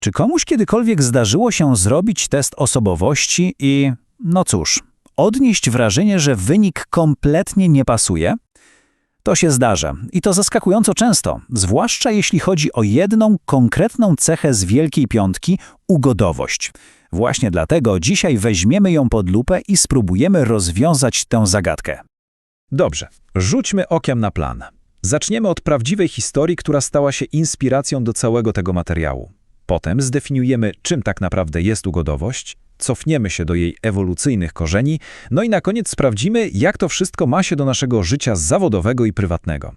Czy komuś kiedykolwiek zdarzyło się zrobić test osobowości i, no cóż, odnieść wrażenie, że wynik kompletnie nie pasuje? To się zdarza i to zaskakująco często, zwłaszcza jeśli chodzi o jedną konkretną cechę z Wielkiej Piątki ugodowość. Właśnie dlatego dzisiaj weźmiemy ją pod lupę i spróbujemy rozwiązać tę zagadkę. Dobrze, rzućmy okiem na plan. Zaczniemy od prawdziwej historii, która stała się inspiracją do całego tego materiału. Potem zdefiniujemy, czym tak naprawdę jest ugodowość, cofniemy się do jej ewolucyjnych korzeni, no i na koniec sprawdzimy, jak to wszystko ma się do naszego życia zawodowego i prywatnego.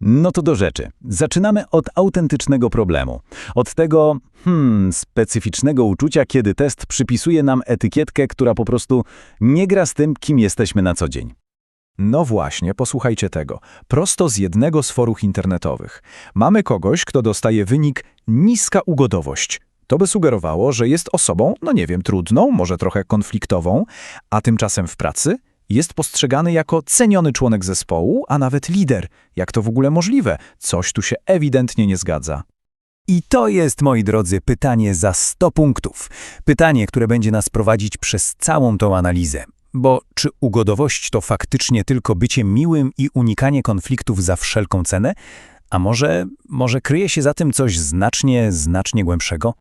No to do rzeczy. Zaczynamy od autentycznego problemu. Od tego, hmm, specyficznego uczucia, kiedy test przypisuje nam etykietkę, która po prostu nie gra z tym, kim jesteśmy na co dzień. No właśnie, posłuchajcie tego. Prosto z jednego z forów internetowych. Mamy kogoś, kto dostaje wynik niska ugodowość. To by sugerowało, że jest osobą, no nie wiem, trudną, może trochę konfliktową, a tymczasem w pracy jest postrzegany jako ceniony członek zespołu, a nawet lider. Jak to w ogóle możliwe? Coś tu się ewidentnie nie zgadza. I to jest, moi drodzy, pytanie za 100 punktów. Pytanie, które będzie nas prowadzić przez całą tą analizę. Bo czy ugodowość to faktycznie tylko bycie miłym i unikanie konfliktów za wszelką cenę? A może, może kryje się za tym coś znacznie, znacznie głębszego?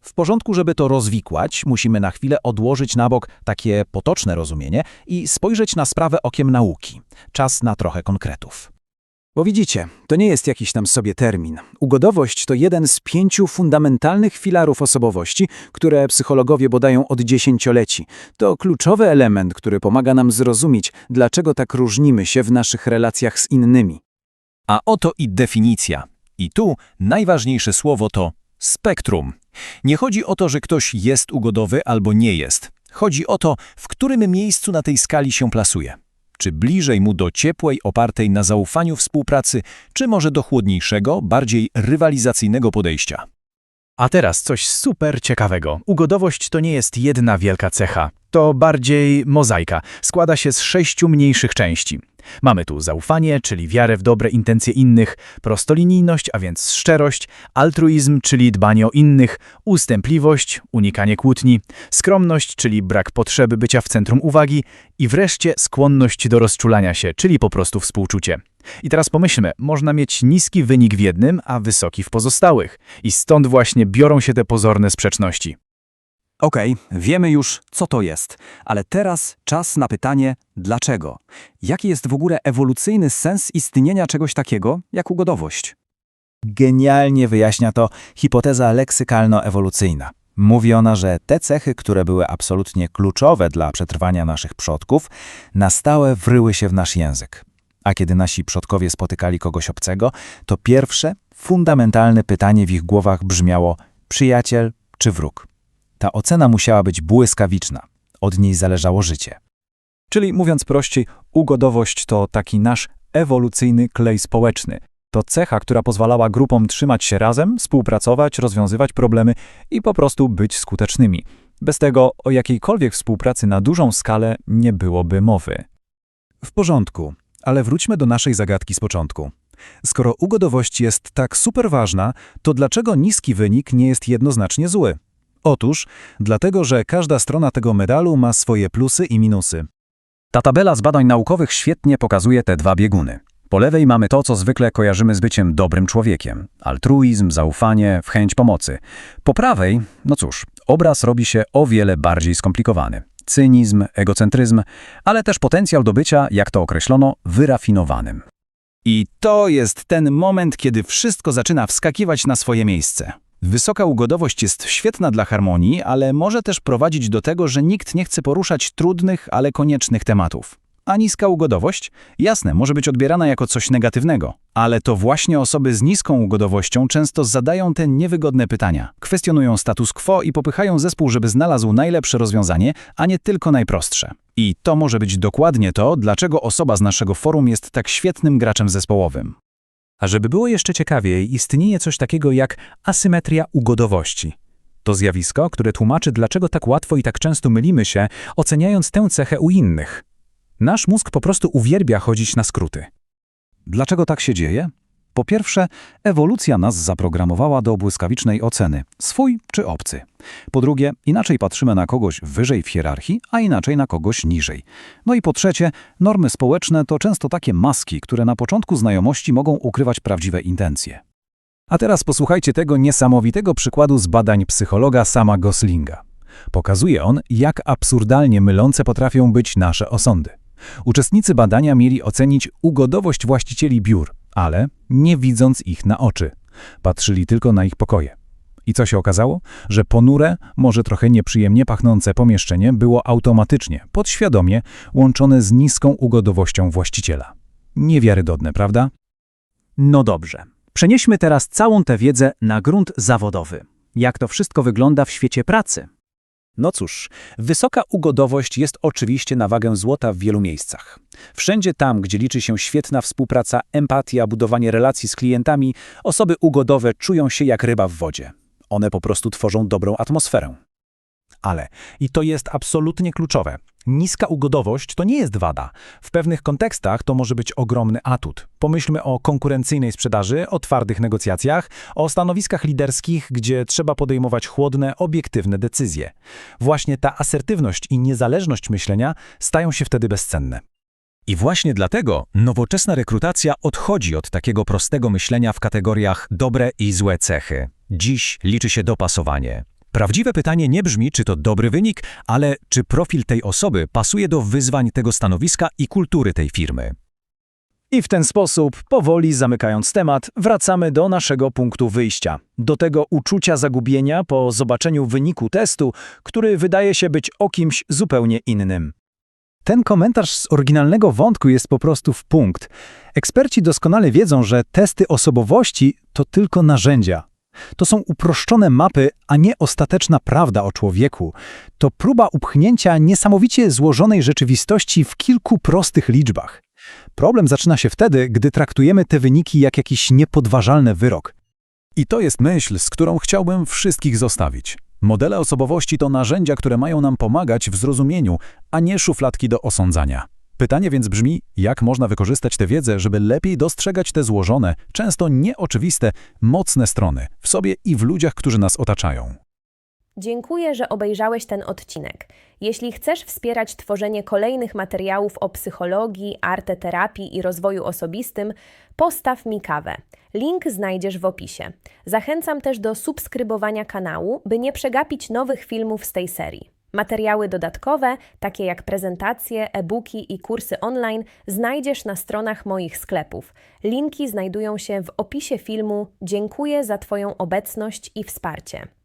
W porządku, żeby to rozwikłać, musimy na chwilę odłożyć na bok takie potoczne rozumienie i spojrzeć na sprawę okiem nauki. Czas na trochę konkretów. Bo widzicie, to nie jest jakiś tam sobie termin. Ugodowość to jeden z pięciu fundamentalnych filarów osobowości, które psychologowie podają od dziesięcioleci. To kluczowy element, który pomaga nam zrozumieć, dlaczego tak różnimy się w naszych relacjach z innymi. A oto i definicja. I tu najważniejsze słowo to spektrum. Nie chodzi o to, że ktoś jest ugodowy albo nie jest. Chodzi o to, w którym miejscu na tej skali się plasuje. Czy bliżej mu do ciepłej, opartej na zaufaniu współpracy, czy może do chłodniejszego, bardziej rywalizacyjnego podejścia. A teraz coś super ciekawego. Ugodowość to nie jest jedna wielka cecha. To bardziej mozaika. Składa się z sześciu mniejszych części. Mamy tu zaufanie, czyli wiarę w dobre intencje innych, prostolinijność, a więc szczerość, altruizm, czyli dbanie o innych, ustępliwość, unikanie kłótni, skromność, czyli brak potrzeby bycia w centrum uwagi i wreszcie skłonność do rozczulania się, czyli po prostu współczucie. I teraz pomyślmy, można mieć niski wynik w jednym, a wysoki w pozostałych. I stąd właśnie biorą się te pozorne sprzeczności. Okej, wiemy już, co to jest, ale teraz czas na pytanie, dlaczego? Jaki jest w ogóle ewolucyjny sens istnienia czegoś takiego jak ugodowość? Genialnie wyjaśnia to hipoteza leksykalno-ewolucyjna. Mówi ona, że te cechy, które były absolutnie kluczowe dla przetrwania naszych przodków, na stałe wryły się w nasz język. A kiedy nasi przodkowie spotykali kogoś obcego, to pierwsze, fundamentalne pytanie w ich głowach brzmiało przyjaciel czy wróg. Ta ocena musiała być błyskawiczna. Od niej zależało życie. Czyli mówiąc prościej, ugodowość to taki nasz ewolucyjny klej społeczny. To cecha, która pozwalała grupom trzymać się razem, współpracować, rozwiązywać problemy i po prostu być skutecznymi. Bez tego o jakiejkolwiek współpracy na dużą skalę nie byłoby mowy. W porządku, ale wróćmy do naszej zagadki z początku. Skoro ugodowość jest tak super ważna, to dlaczego niski wynik nie jest jednoznacznie zły? Otóż dlatego, że każda strona tego medalu ma swoje plusy i minusy. Ta tabela z badań naukowych świetnie pokazuje te dwa bieguny. Po lewej mamy to, co zwykle kojarzymy z byciem dobrym człowiekiem. Altruizm, zaufanie, chęć pomocy. Po prawej, no cóż, obraz robi się o wiele bardziej skomplikowany. Cynizm, egocentryzm, ale też potencjał do bycia, jak to określono, wyrafinowanym. I to jest ten moment, kiedy wszystko zaczyna wskakiwać na swoje miejsce. Wysoka ugodowość jest świetna dla harmonii, ale może też prowadzić do tego, że nikt nie chce poruszać trudnych, ale koniecznych tematów. A niska ugodowość? Jasne, może być odbierana jako coś negatywnego, ale to właśnie osoby z niską ugodowością często zadają te niewygodne pytania, kwestionują status quo i popychają zespół, żeby znalazł najlepsze rozwiązanie, a nie tylko najprostsze. I to może być dokładnie to, dlaczego osoba z naszego forum jest tak świetnym graczem zespołowym. A żeby było jeszcze ciekawiej, istnieje coś takiego jak asymetria ugodowości. To zjawisko, które tłumaczy, dlaczego tak łatwo i tak często mylimy się, oceniając tę cechę u innych. Nasz mózg po prostu uwielbia chodzić na skróty. Dlaczego tak się dzieje? Po pierwsze, ewolucja nas zaprogramowała do błyskawicznej oceny, swój czy obcy. Po drugie, inaczej patrzymy na kogoś wyżej w hierarchii, a inaczej na kogoś niżej. No i po trzecie, normy społeczne to często takie maski, które na początku znajomości mogą ukrywać prawdziwe intencje. A teraz posłuchajcie tego niesamowitego przykładu z badań psychologa Sama Goslinga. Pokazuje on, jak absurdalnie mylące potrafią być nasze osądy. Uczestnicy badania mieli ocenić ugodowość właścicieli biur, ale nie widząc ich na oczy. Patrzyli tylko na ich pokoje. I co się okazało? Że ponure, może trochę nieprzyjemnie pachnące pomieszczenie było automatycznie, podświadomie łączone z niską ugodowością właściciela. Niewiarygodne, prawda? No dobrze. Przenieśmy teraz całą tę wiedzę na grunt zawodowy. Jak to wszystko wygląda w świecie pracy? No cóż, wysoka ugodowość jest oczywiście na wagę złota w wielu miejscach. Wszędzie tam, gdzie liczy się świetna współpraca, empatia, budowanie relacji z klientami, osoby ugodowe czują się jak ryba w wodzie. One po prostu tworzą dobrą atmosferę. Ale, i to jest absolutnie kluczowe, niska ugodowość to nie jest wada. W pewnych kontekstach to może być ogromny atut. Pomyślmy o konkurencyjnej sprzedaży, o twardych negocjacjach, o stanowiskach liderskich, gdzie trzeba podejmować chłodne, obiektywne decyzje. Właśnie ta asertywność i niezależność myślenia stają się wtedy bezcenne. I właśnie dlatego nowoczesna rekrutacja odchodzi od takiego prostego myślenia w kategoriach dobre i złe cechy. Dziś liczy się dopasowanie. Prawdziwe pytanie nie brzmi, czy to dobry wynik, ale czy profil tej osoby pasuje do wyzwań tego stanowiska i kultury tej firmy. I w ten sposób, powoli zamykając temat, wracamy do naszego punktu wyjścia. Do tego uczucia zagubienia po zobaczeniu wyniku testu, który wydaje się być o kimś zupełnie innym. Ten komentarz z oryginalnego wątku jest po prostu w punkt. Eksperci doskonale wiedzą, że testy osobowości to tylko narzędzia. To są uproszczone mapy, a nie ostateczna prawda o człowieku. To próba upchnięcia niesamowicie złożonej rzeczywistości w kilku prostych liczbach. Problem zaczyna się wtedy, gdy traktujemy te wyniki jak jakiś niepodważalny wyrok. I to jest myśl, z którą chciałbym wszystkich zostawić. Modele osobowości to narzędzia, które mają nam pomagać w zrozumieniu, a nie szufladki do osądzania. Pytanie więc brzmi, jak można wykorzystać tę wiedzę, żeby lepiej dostrzegać te złożone, często nieoczywiste, mocne strony w sobie i w ludziach, którzy nas otaczają. Dziękuję, że obejrzałeś ten odcinek. Jeśli chcesz wspierać tworzenie kolejnych materiałów o psychologii, arteterapii i rozwoju osobistym, postaw mi kawę. Link znajdziesz w opisie. Zachęcam też do subskrybowania kanału, by nie przegapić nowych filmów z tej serii. Materiały dodatkowe, takie jak prezentacje, e-booki i kursy online, znajdziesz na stronach moich sklepów. Linki znajdują się w opisie filmu. Dziękuję za Twoją obecność i wsparcie.